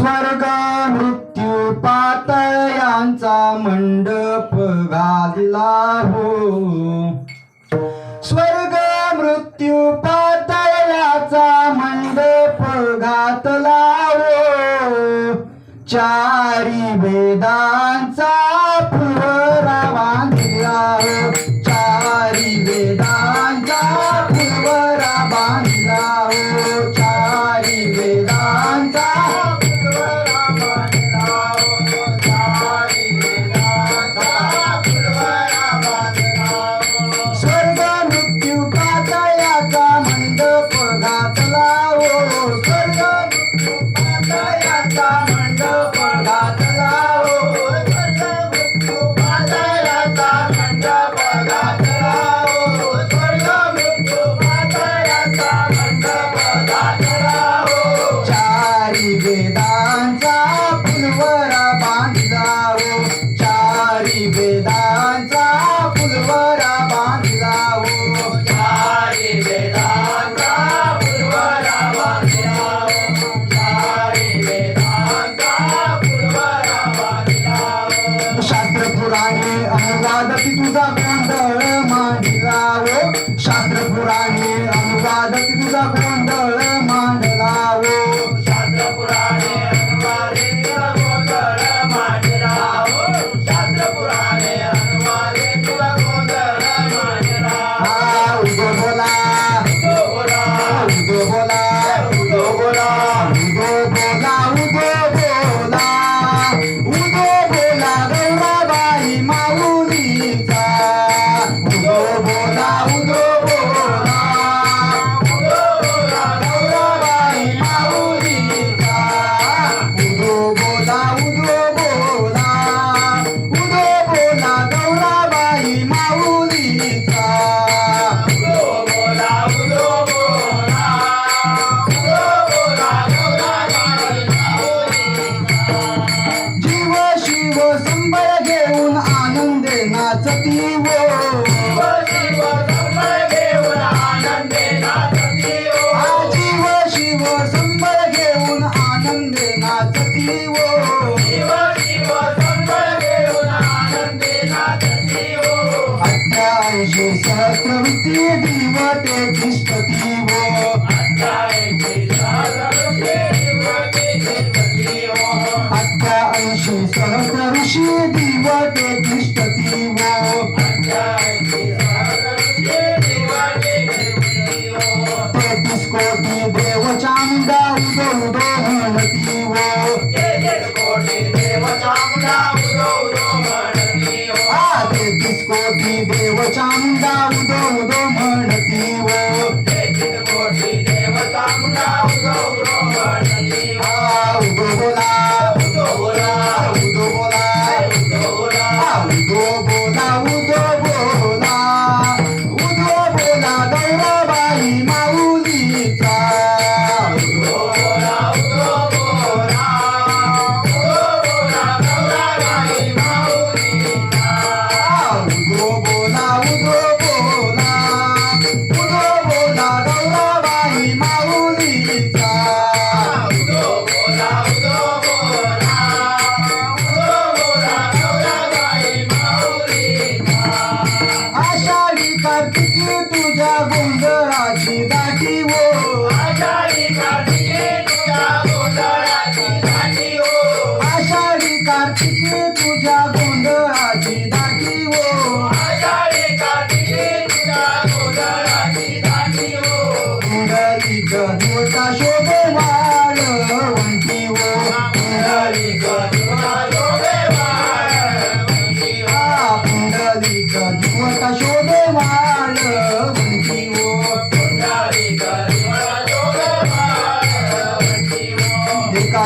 स्वर्ग मृत्यू पातयांचा मंडप गाजला हो. स्वर्ग मृत्यू पातयाचा मंडप घातला हो. चारी वेदांचा अनुवादती तुझा गोंधळ मांडी लावो शास्त्र पुराणे अनुवादती तुझा गोंधळ शास्त्रवृत्ति दीवाते तिष्ठति वो